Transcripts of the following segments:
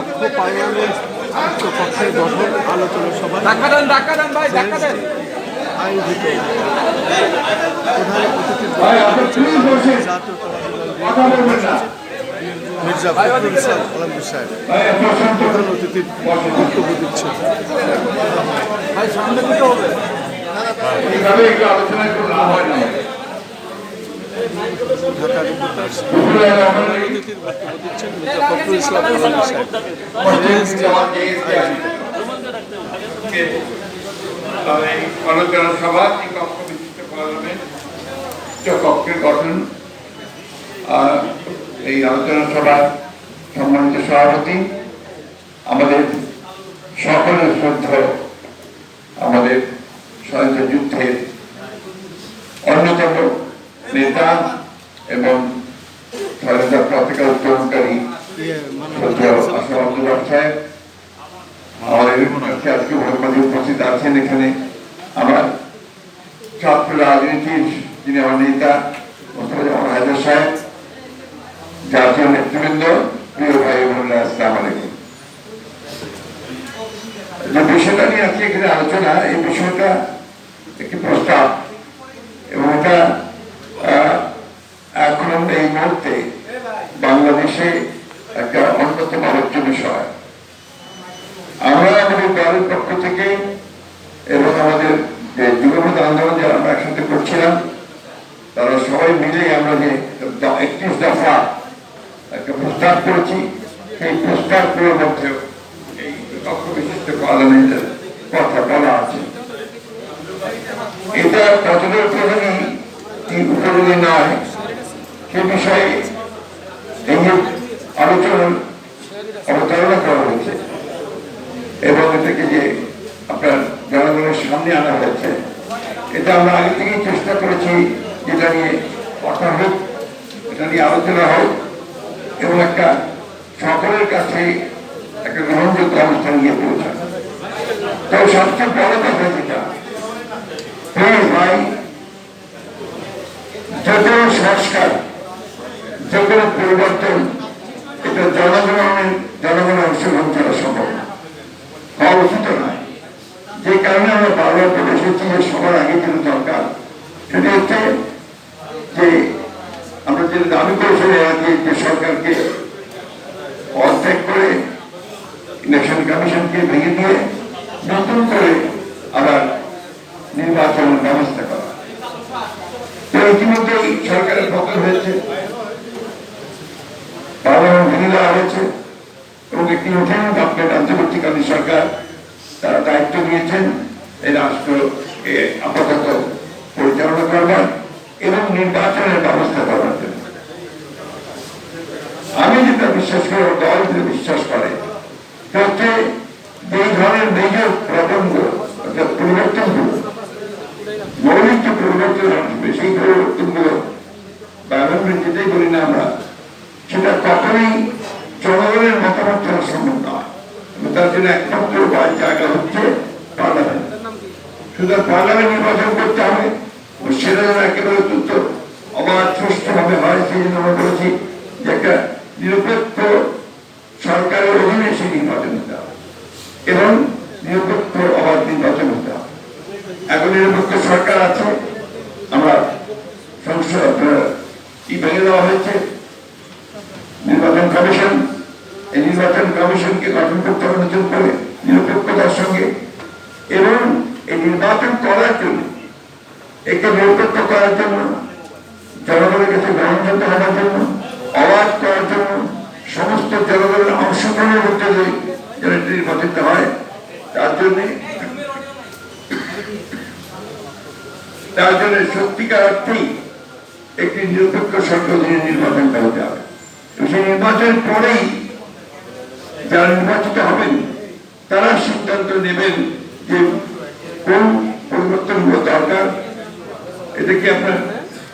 না পার্লামেন্ট গঠন আলোচনা দেন আয়োজিত প্রধান অতিথির না মির্জা ফখরুল ইসলাম আলমগীর সাহেব। প্রধান অতিথির বক্তব্য দিচ্ছেন ভাই সামনে দিতে হবে। এইভাবে একটু আলোচনা লাভ হয় না। ঢাকা রিপোর্টার্স অতিথির এই আলোচনা সভার সম্মানিত সভাপতি আমাদের সকলের শ্রদ্ধ আমাদের স্বাধীনতা যুদ্ধের অন্যতম নেতা এবং স্বাধীনতা পতাকা উত্তোলনকারী আজকে আছেন এখানে। আমার যিনি আমার নেতা সাহেব প্রিয় যে বিষয়টা নিয়ে আজকে এখানে আলোচনা, এই বিষয়টা একটি প্রস্তাব এবং এটা আহ, এখন এই মুহূর্তে বাংলাদেশে একটা অন্যতম আলোচ্য বিষয় আমরা আমাদের দলের পক্ষ থেকে এবং আমাদের যে যুগপথ আন্দোলন যারা আমরা একসাথে করছিলাম তারা সবাই মিলে আমরা যে একত্রিশ দফা প্রস্তাব করেছি, সেই প্রস্তাবগুলোর মধ্যে এই পার্লামেন্টের কথা বলা আছে। এটা কতটা উপযোগী নয়, সে বিষয়ে আলোচনা অবতারণা করা হয়েছে। এবং এটাকে যে আপনার জনগণের সামনে আনা হয়েছে, এটা আমরা আগে থেকেই চেষ্টা করেছি, যেটা নিয়ে কথা হোক, এটা নিয়ে আলোচনা হোক। এবং একটা সকলের কাছে একটা গ্রহণযোগ্য অবস্থান গিয়ে পৌঁছানো তো সবচেয়ে বড় কথা যেটা ভাই, যে কোনো সংস্কার, যে কোনো পরিবর্তন এটা জনগণের জনগণের অংশগ্রহণ ছাড়া সম্ভব হওয়া উচিত নয়। যে কারণে আমরা বারবার বলে এসেছি যে সবার আগে যেটা দরকার, সেটা হচ্ছে যে আমরা দাবি করেছিলাম আগে যে সরকারকে অর্ধেক করে ইলেকশন কমিশনকে ভেঙে দিয়ে নতুন করে আবার নির্বাচনের ব্যবস্থা করা। ইতিমধ্যেই সরকারের পতন হয়েছে পার্লামেন্ট ভেঙে দেওয়া হয়েছে এবং একটি নতুন আপনার অন্তর্বর্তীকালীন সরকার তারা দায়িত্ব নিয়েছেন এই রাষ্ট্রকে আপাতত পরিচালনা করবার এবং নির্বাচনের ব্যবস্থা করবার জন্য আমি বিশ্বাস করি আমার বিশ্বাস করে। সেটা এই ধরনের মেজর প্রবন্ধ, অর্থাৎ পরিবর্তনগুলো, মৌলিক যে পরিবর্তন আসবে, সেই পরিবর্তনগুলো যেটাই বলি না আমরা, সেটা কখনোই জনগণের মতামত ছাড়া সম্ভব নয়। তার জন্য একমাত্র জায়গা হচ্ছে পার্লামেন্ট। সুতরাং পার্লামেন্ট নির্বাচন করতে হবে সেটা যেন একেবারে অবাধ সুষ্ঠুভাবে হয়, সেই জন্য আমরা বলেছি যে একটা নিরপেক্ষ সরকারের অধীনে সেই নির্বাচন হতে হবে। এবং নিরপেক্ষ অবাধ নির্বাচন হতে হবে। এখন নিরপেক্ষ সরকার আছে। আমরা সংসদ ই ভেঙে দেওয়া হয়েছে। নির্বাচন কমিশন, এই নির্বাচন কমিশনকে গঠন করতে হবে নতুন করে নিরপেক্ষতার সঙ্গে। এবং এই নির্বাচন করার জন্য, একে নিরপেক্ষ করার জন্য, জনগণের কাছে গ্রহণযোগ্য হওয়ার জন্য অবাধ করার জন্য সমস্ত জনগণের অংশগ্রহণের মধ্যে দিয়ে যেন নির্বাচিত হয়, তার জন্য তার জন্য সত্যিকার অর্থেই একটি নিরপেক্ষ সরকার নির্বাচনটা হতে হবে। এবং সেই নির্বাচনের পরেই যারা নির্বাচিত হবেন, তারা সিদ্ধান্ত নেবেন যে কোন পরিবর্তন পরিবর্তনগুলো দরকার। এটা কি আপনার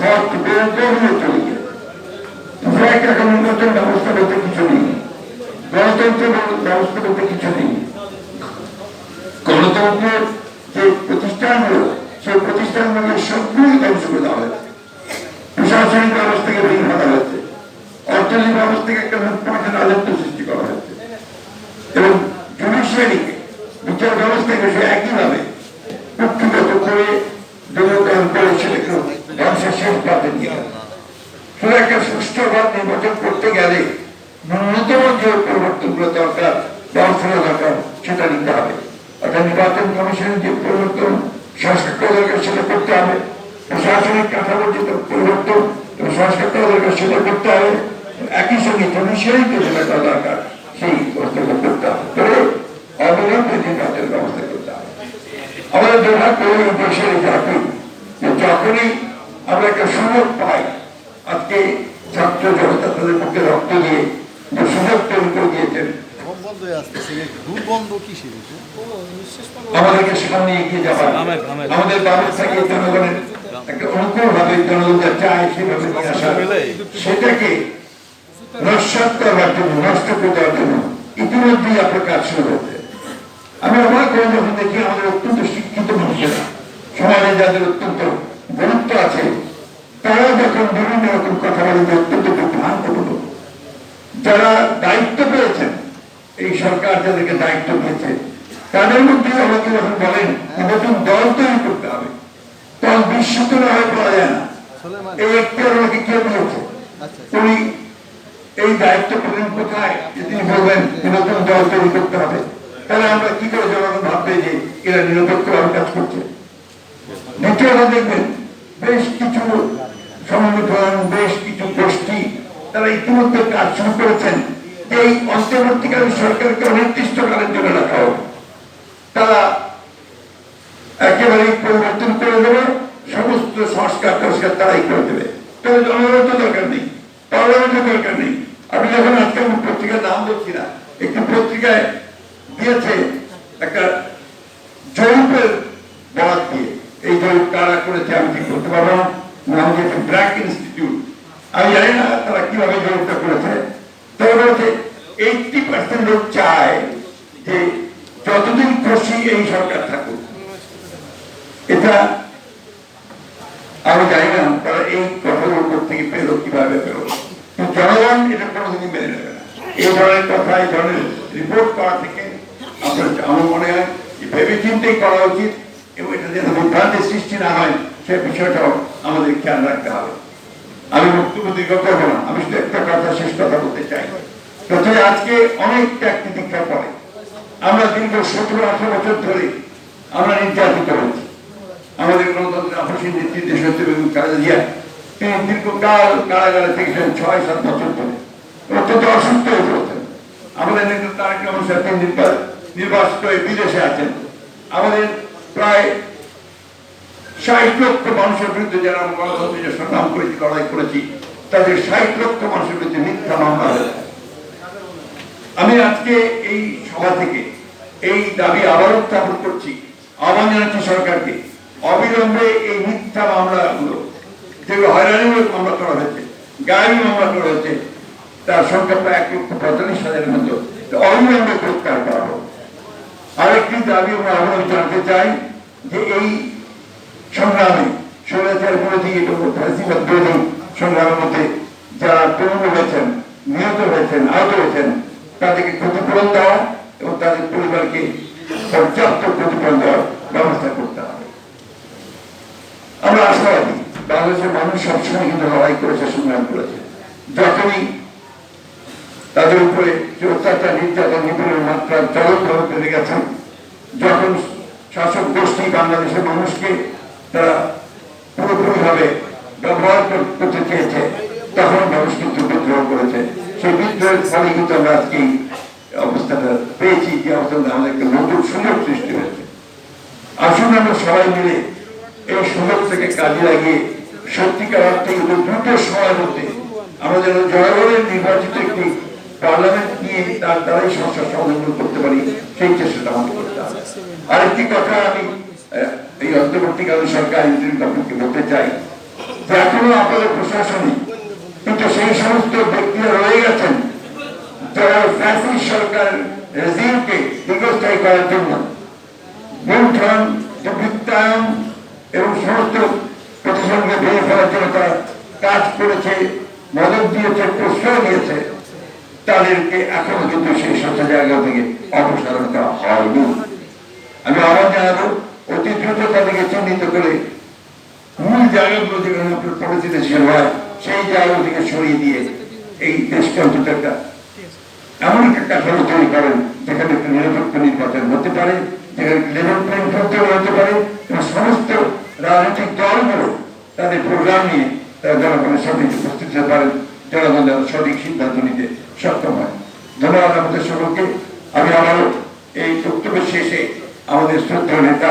ঘট বের করে চলে গেছে ব্র্যাক এখন নতুন ব্যবস্থা বলতে কিছু নেই। ব্যবস্থা গণতন্ত্রের হয়েছে। অর্থনৈতিক ব্যবস্থাকে একটা মুখ্যমন্ত্রী রাজত্ব সৃষ্টি করা হয়েছে? এবং জুডিশিয়ারিকে বিচার ব্যবস্থাকে সে একইভাবে কুক্ষিগত করে দুর্নীতি করে ধ্বংসের শেষ নিয়ে শুধু একটা সুষ্ঠুভাব নির্বাচন করতে গেলে ন্যূনতম যে পরিবর্তনগুলো দরকার ব্যবস্থা দরকার সেটা নিতে হবে অর্থাৎ নির্বাচন কমিশনের যে পরিবর্তন সংস্কার দরকার সেটা করতে হবে প্রশাসনিক কাঠামোর যে পরিবর্তন এবং দরকার সেটা করতে হবে একই সঙ্গে জুডিশিয়ারি যে যেটা দরকার সেই ব্যবস্থাগুলো করতে হবে অবিলম্বে নির্বাচনের ব্যবস্থা করতে হবে আমাদের দেশের এই জাতি যে যখনই আমরা একটা সুযোগ পাই আজকে ছাত্র জনতা তাদের মুখে রক্ত দিয়ে যে সুযোগ তৈরি করে দিয়েছেন। ঘুম বন্ধ আসতেছে ঘুম বন্ধ কিসের এটা? আমাদেরকে সামনে এগিয়ে যাবার আমাদের ব্যবস্থাকে জনগণের একটা অনুকূল ভাবে জনগণ যা চায় সেভাবে নিয়ে আসা। সেটাকে নস্বাত করার জন্য নষ্ট করে দেওয়ার জন্য ইতিমধ্যেই আপনার কাজ শুরু হয়েছে। আমি অবাক হয়ে যখন দেখি আমাদের অত্যন্ত শিক্ষিত মানুষেরা সমাজে যাদের অত্যন্ত গুরুত্ব আছে তারা যখন বিভিন্ন রকম কথা বলে অত্যন্ত বিভ্রান্তপূর্ণ যারা দায়িত্ব পেয়েছেন এই সরকার যাদেরকে দায়িত্ব দিয়েছে তাদের মধ্যে আমাকে যখন বলেন নতুন দল তৈরি করতে হবে। তখন বিশ্বত না হয়ে পড়া যায় না। এই একটি আমাকে কে বলেছে? আচ্ছা। উনি এই দায়িত্ব পেলেন কোথায় যে তিনি বলবেন নতুন দল তৈরি করতে হবে তাহলে আমরা কি করে জনগণ ভাববে যে এরা নিরপেক্ষভাবে কাজ করছে? দ্বিতীয়ত দেখবেন বেশ কিছু সংগঠন বেশ কিছু গোষ্ঠী তারা ইতিমধ্যে কাজ শুরু করেছেন। এই অন্তর্বর্তীকালীন সরকারকে অনির্দিষ্টকালের জন্য রাখা হোক। তারা একেবারে পরিবর্তন করে দেবে, সমস্ত সংস্কার টস্কার তারাই করে দেবে। তবে জনগণের তো দরকার নেই, পার্লামেন্টের দরকার নেই। আমি যখন আজকে আমি পত্রিকার নাম বলছি না, একটি পত্রিকায় দিয়েছে একটা জরিপের বরাদ দিয়ে, এই জরিপ কারা করেছে আমি ঠিক বলতে পারব না। নাম দিয়েছে ব্র্যাক ইনস্টিটিউট। আমি জানি না তারা কীভাবে জরিপটা করেছে। তবে বলেছে এইটটি পার্সেন্ট লোক চায় যে যতদিন খুশি এই সরকার থাকুক। এটা আমি জানি না তারা এই উপর থেকে পেল কীভাবে পেল। জনগণ এটা কোনোদিনই মেনে নেবে না। এই ধরনের কথা, এই ধরনের রিপোর্ট করা থেকে আপনার আমার মনে হয় ভেবে চিন্তেই করা উচিত এবং এটা যেন বিভ্রান্তির সৃষ্টি না হয়। সে বিষয়টাও আমাদের খেয়াল রাখতে হবে। আমি বক্তব্য দীর্ঘ করব না, আমি শুধু একটা কথা, শেষ কথা বলতে চাই। প্রথমে আজকে অনেক ত্যাগ দীক্ষার পরে আমরা দীর্ঘ সতেরো, আঠারো বছর ধরে আমরা নির্যাতিত হয়েছি। আমাদের গণতন্ত্রের আপসীর নেতৃত্বে সত্যি বেগম খালেদা তিনি দীর্ঘকাল কারাগারে থেকেছেন, ছয়, সাত বছর ধরে। অত্যন্ত অসুস্থ হয়ে পড়েছেন। আমাদের নেতা তারেক রহমান সাহেব নির্বাচিত হয়ে বিদেশে আছেন। আমাদের প্রায় ষাট লক্ষ মানুষের বিরুদ্ধে যারা গণতন্ত্রের সংগ্রাম করেছি, লড়াই করেছি, তাদের ষাট লক্ষ মানুষের বিরুদ্ধে মিথ্যা মামলা আমি আজকে এই সভা থেকে এই দাবি আবার উত্থাপন করছি, আহ্বান জানাচ্ছি সরকারকে, অবিলম্বে এই মিথ্যা মামলাগুলো, যেগুলো হয়রানিমূলক মামলা করা হয়েছে গায়েবী মামলা করা হয়েছে, তার সংখ্যা প্রায় এক লক্ষ পঁয়তাল্লিশ হাজারের মতো অবিলম্বে প্রত্যাহার করা হোক। আরেকটি দাবি আমরা আহ্বান জানতে চাই যে এই সংগ্রামে স্বৈরাচার বিরোধী এবং ফ্যাসিবাদ বিরোধী সংগ্রামের মধ্যে যারা পূর্ণ হয়েছেন, নিহত হয়েছেন, আহত হয়েছেন, তাদেরকে ক্ষতিপূরণ দেওয়া এবং তাদের পরিবারকে পর্যাপ্ত ক্ষতিপূরণ দেওয়ার ব্যবস্থা করতে হবে। আমরা আশাবাদী, বাংলাদেশের মানুষ সবসময় কিন্তু লড়াই করেছে, সংগ্রাম করেছে। যখনই তাদের উপরে অত্যাচার নির্যাতন, নিপীড়নের মাত্রা চরমভাবে বেড়ে গেছে যখন শাসক গোষ্ঠী বাংলাদেশের মানুষকে তারা পুরোপুরিভাবে ব্যবহার করতে চেয়েছে। তখন মানুষ কিন্তু বিদ্রোহ করেছে। সেই বিদ্রোহের ফলে কিন্তু আমরা আজকে অবস্থাটা পেয়েছি, যে অবস্থাটা আমাদের একটা নতুন সুযোগ সৃষ্টি হয়েছে। আসুন আমরা সবাই মিলে এই সুযোগ থেকে কাজে লাগিয়ে সত্যিকার অর্থে কিন্তু দ্রুত সময়ের মধ্যে আমরা যেন জনগণের নির্বাচিত একটি পার্লামেন্ট নিয়ে তার দ্বারাই সমস্যার সমাধান করতে পারি, সেই চেষ্টাটা আমাদের করতে হবে। আরেকটি কথা আমি এই অন্তর্বর্তীকালীন সরকার ইন্টারিম গভর্নমেন্টকে বলতে চাই যে এখনও আপনাদের প্রশাসনে কিন্তু সেই সমস্ত ব্যক্তিরা রয়ে গেছেন যারা ফ্যাসিস্ট সরকার রেজিমকে দীর্ঘস্থায়ী করার জন্য লুণ্ঠন দুর্বৃত্তায়ন এবং সমস্ত প্রতিষ্ঠানকে ভেঙে ফেলার জন্য তারা কাজ করেছে, মদত দিয়েছে, প্রশ্রয় দিয়েছে তাদেরকে এখনও কিন্তু সেই সমস্ত জায়গা থেকে অপসারণ করা হয়নি। আমি আবার জানাব অতি দ্রুত তাদেরকে চিহ্নিত করে মূল জায়গাগুলো যেখানে আপনার পরিস্থিতিশীল হয়, সেই জায়গাগুলো থেকে সরিয়ে দিয়ে এই অন্তত একটা এমন একটা কাঠামো তৈরি করেন, যেখানে একটা নিরপেক্ষ নির্বাচন হতে পারে, যেখানে সমস্ত রাজনৈতিক দলগুলো তাদের প্রোগ্রাম নিয়ে তারা জনগণের উপস্থিত হতে পারেন জনগণ যেন সঠিক সিদ্ধান্ত নিতে সক্ষম হয়। ধন্যবাদ আমাদের সকলকে। আমি আবারও এই শেষে আমাদের শ্রদ্ধা নেতা